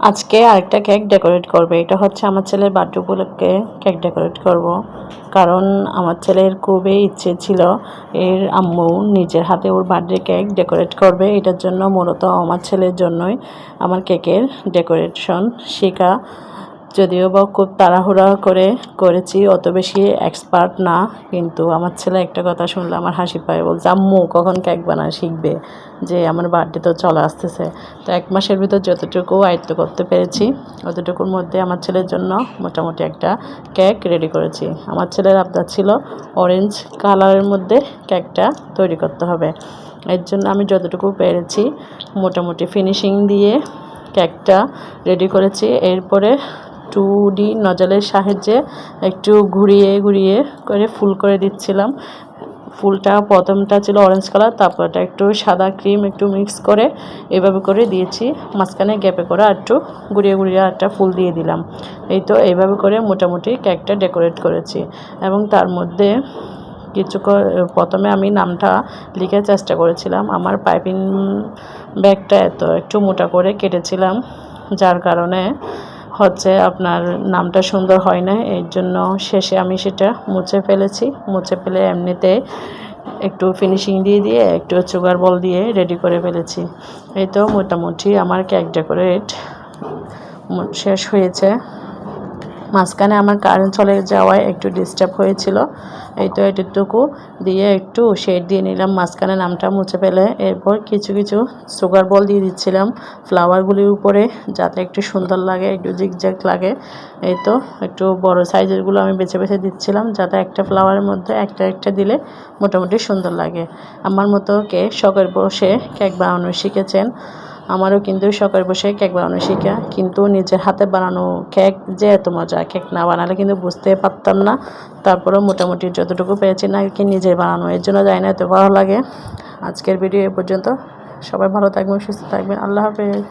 আজকে আরেকটা cake decorate করবে। এটা হচ্ছে আমার ছেলের বার্থডে উপলক্ষে কেক ডেকোরেট করব। কারণ আমার ছেলের খুবই ইচ্ছে ছিল এর আম্মু নিজের হাতে ওর বার্থডে কেক ডেকোরেট করবে। এটার জন্য মূলত আমার ছেলের জন্যই আমার কেকের ডেকোরেশন শেখা। যদিও বা খুব তাড়াহুড়া করে করেছি, অত বেশি এক্সপার্ট না, কিন্তু আমার ছেলে একটা কথা শুনলে আমার হাসি পায়, বলছে, আম্মু, কখন কেক বানানো শিখবে? যে, আমার বার্থডে তো চলে আসতেছে। তো এক মাসের ভিতর যতটুকু আয়ত্ত করতে পেরেছি, অতটুকুর মধ্যে আমার ছেলের জন্য মোটামুটি একটা কেক রেডি করেছি। আমার ছেলের আবদার ছিল অরেঞ্জ কালারের মধ্যে কেকটা তৈরি করতে হবে। এর জন্য আমি যতটুকু পেরেছি, মোটামুটি ফিনিশিং দিয়ে কেকটা রেডি করেছি। এরপরে টু ডি নজলের সাহায্যে একটু ঘুরিয়ে ঘুরিয়ে করে ফুল করে দিচ্ছিলাম। ফুলটা প্রথমটা ছিল অরেঞ্জ কালার তারপরটা একটু সাদা ক্রিম একটু মিক্স করে এভাবে করে দিয়েছি। মাঝখানে গ্যাপে করে একটু ঘুরিয়ে ঘুরিয়ে একটা ফুল দিয়ে দিলাম। এই তো এইভাবে করে মোটামুটি কেকটা ডেকোরেট করেছি এবং তার মধ্যে কিছু প্রথমে আমি নামটা লিখার চেষ্টা করেছিলাম। আমার পাইপিং ব্যাগটা এত একটু মোটা করে কেটেছিলাম, যার কারণে হচ্ছে আপনার নামটা সুন্দর হয় না, এর জন্য শেষে আমি সেটা মুছে ফেলেছি। মুছে ফেলে এমনিতে একটু ফিনিশিং দিয়ে দিয়ে, একটু সুগার বল দিয়ে রেডি করে ফেলেছি। এই তো মোটামুটি আমার কেক ডেকোরেট শেষ হয়েছে। মাঝখানে আমার কারেন্ট চলে যাওয়ায় একটু ডিস্টার্ব হয়েছিল। এই তো এটুকু দিয়ে একটু শেড দিয়ে নিলাম, মাঝখানে নামটা মুছে ফেলে, এরপর কিছু কিছু সুগার বল দিয়ে দিচ্ছিলাম ফ্লাওয়ারগুলির উপরে, যাতে একটু সুন্দর লাগে, একটু জিকজ্যাক লাগে। এই তো একটু বড় সাইজেরগুলো আমি বেছে বেছে দিচ্ছিলাম, যাতে একটা ফ্লাওয়ারের মধ্যে একটা একটা দিলে মোটামুটি সুন্দর লাগে। আমার মতো কে শখের বসে কেক বানানো শিখেছেন। আমারও কিন্তু সকালে বসে কেক বানানো শেখা, কিন্তু নিজের হাতে বানানো কেক যে এত মজা, কেক না বানালে কিন্তু বুঝতে পারতাম না। তারপরেও মোটামুটি যতটুকু পেয়েছি না কি নিজের বানানো, এর জন্য জানি না, এত ভালো লাগে। আজকের ভিডিও এ পর্যন্ত। সবাই ভালো থাকবেন, সুস্থ থাকবেন। আল্লাহ হাফেজ।